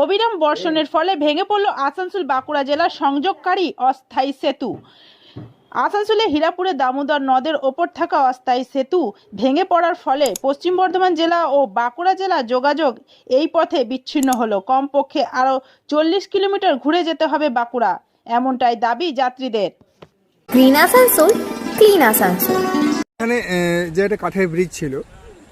অবিরাম বর্ষণের ফলে ভেঙে পড়ল আসানসোল বাঁকুড়া জেলার সংযোগকারী অস্থায়ী সেতু। আসানসোলে হীরাপুরে দামোদর নদের ওপর থাকা অস্থায়ী সেতু ভেঙে পড়ার ফলে পশ্চিম বর্ধমান জেলা ও বাঁকুড়া জেলা যোগাযোগ এই পথে বিচ্ছিন্ন হলো। কমপক্ষে আরও চল্লিশ কিলোমিটার ঘুরে যেতে হবে বাঁকুড়া এমনটাই দাবি যাত্রীদের। Green Asansol clean Asansol. এখানে যে একটা কাঠের ব্রিজ ছিল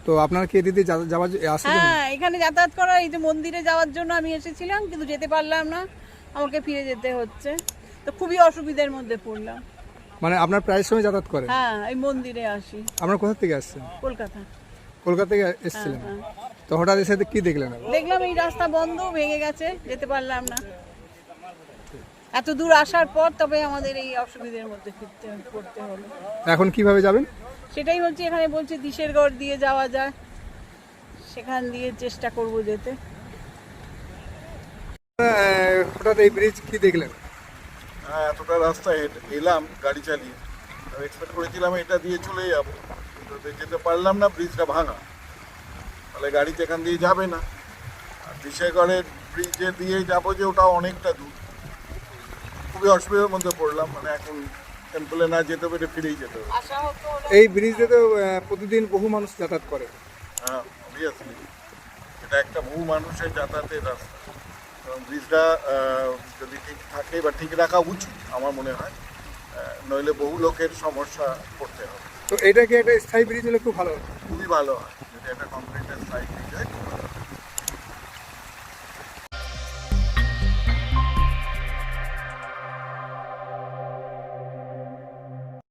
তো আপনার কি যা- যাওয়ার হ্যাঁ এখানে যাতায়াত করার এই যে মন্দিরে যাওয়ার জন্য আমি এসেছিলাম কিন্তু যেতে পারলাম না। আমাকে ফিরে যেতে হচ্ছে। তো খুবই অসুবিধার মধ্যে পড়লাম। মানে আপনার প্রায় সময় যাতায়াত করেন? হ্যাঁ এই মন্দিরে আসি। আপনার কোথা থেকে আসছেন? কলকাতা। কলকাতা থেকে এসেছিলেন? হ্যাঁ। তো হঠাৎ এসে কি দেখলেন? দেখলাম এই রাস্তা বন্ধ ভেঙে গেছে যেতে পারলাম না। এত দূর আসার পর তবে আমাদের এই অসুবিধার মধ্যে ফিরতে পড়তে হলো। এখন কীভাবে যাবেন? সেটাই হচ্ছে এখানে বলছে দিশের গড় দিয়ে যাওয়া যায়। সেখান দিয়ে চেষ্টা করব যেতে। হঠাৎ এই ব্রিজ কি দেখলেন? হ্যাঁ এতটা রাস্তা এলাম গাড়ি চালিয়ে। এক্সপেক্ট করেছিলাম এটা দিয়ে চলে যাব। কিন্তু যেতে পারলাম না ব্রিজটা ভাঙা। তাহলে গাড়িতে এখান দিয়ে যাবে না। আর দিশেগড়ের ব্রিজে দিয়ে যাব যে ওটা অনেকটা দূর। খুবই অসুবিধার মধ্যে পড়লাম মানে এখন টেম্পলে না যেতে পেরে ফিরেই যেতে হবে। এই ব্রিজে তো প্রতিদিন বহু মানুষ যাতায়াত করে। হ্যাঁ অবভিয়াসলি এটা একটা বহু মানুষের যাতায়াতের রাস্তা। এবং ব্রিজটা যদি ঠিক থাকে বা ঠিক রাখা উচিত আমার মনে হয় নইলে বহু লোকের সমস্যা পড়তে হবে। তো এটাকে একটা স্থায়ী ব্রিজ হলে খুব ভালো হতো। খুবই ভালো হয়। যদি একটা কংক্রিটের সাইড ব্রিজ হয়